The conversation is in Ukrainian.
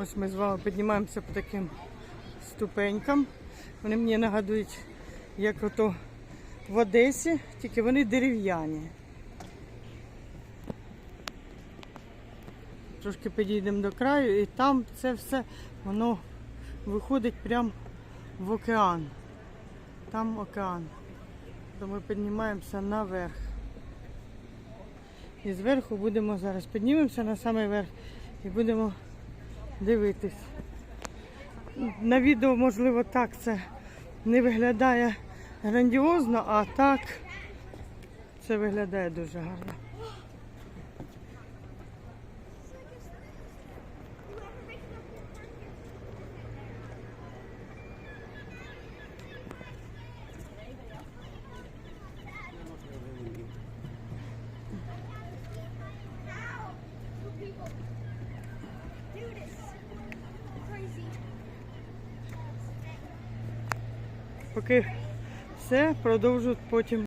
Ось ми з вами піднімаємося по таким ступенькам. Вони мені нагадують, як ото в Одесі, тільки вони дерев'яні. Трошки підійдемо до краю і там це все воно виходить прямо в океан. Там океан. То ми піднімаємося наверх. І зверху будемо зараз піднімемося на самий верх і будемо дивитись. На відео, можливо, так це не виглядає грандіозно, а так це виглядає дуже гарно. Поки все, продовжу потім.